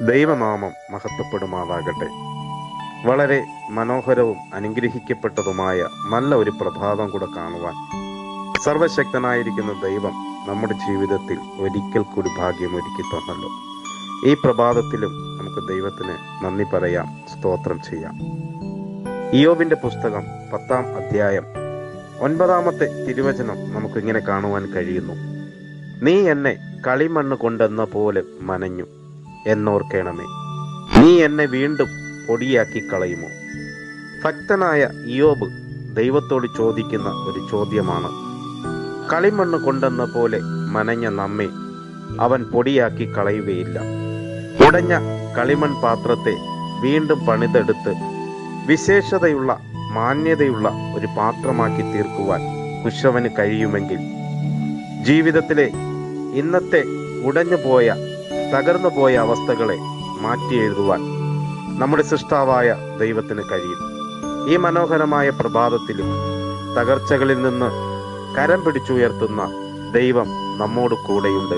ദൈവനാമം മഹത്വപ്പെടുമാറാകട്ടെ. വളരെ മനോഹരവും അനുഗ്രഹിക്കപ്പെട്ടതുമായ നല്ല ഒരു പ്രഭാതം കൂടെ കാണുവാൻ സർവശക്തനായിരിക്കുന്ന ദൈവം നമ്മുടെ ജീവിതത്തിൽ ഒരിക്കൽ കൂടി ഭാഗ്യം ഒരുക്കി തന്നല്ലോ. ഈ പ്രഭാതത്തിലും നമുക്ക് ദൈവത്തിന് നന്ദി പറയാം സ്തോത്രം ചെയ്യാം. ഇയോബിന്റെ പുസ്തകം പത്താം അധ്യായം ഒൻപതാമത്തെ തിരുവചനം നമുക്ക് ഇങ്ങനെ കാണുവാൻ കഴിയുന്നു. നീ എന്നെ കളിമണ്ണ് കൊണ്ടെന്ന പോലെ മനഞ്ഞു. എന്നോർക്കണമേ. നീ എന്നെ വീണ്ടും പൊടിയാക്കി കളയുമോ? ഭക്തനായ ഇയോബ് ദൈവത്തോട് ചോദിക്കുന്ന ഒരു ചോദ്യമാണ്. കളിമണ്ണ് കൊണ്ടെന്ന പോലെ മനഞ്ഞ നമ്മെ അവൻ പൊടിയാക്കി കളയുകയില്ല. ഉടഞ്ഞ കളിമൺ പാത്രത്തെ വീണ്ടും പണിതെടുത്ത് വിശേഷതയുള്ള മാന്യതയുള്ള ഒരു പാത്രമാക്കി തീർക്കുവാൻ കുശവന് കഴിയുമെങ്കിൽ ജീവിതത്തിലെ ഇന്നത്തെ ഉടഞ്ഞു പോയ തകർന്നു പോയ അവസ്ഥകളെ മാറ്റി എഴുതുവാൻ നമ്മുടെ സൃഷ്ടാവായ ദൈവത്തിന് കഴിയും. ഈ മനോഹരമായ പ്രഭാതത്തിലും തകർച്ചകളിൽ നിന്ന് കരം പിടിച്ചുയർത്തുന്ന ദൈവം നമ്മോട് കൂടെയുണ്ട്.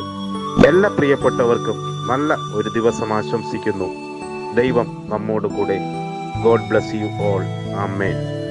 എല്ലാ പ്രിയപ്പെട്ടവർക്കും നല്ല ഒരു ദിവസം ആശംസിക്കുന്നു. ദൈവം നമ്മോട് കൂടെ. God bless you all amen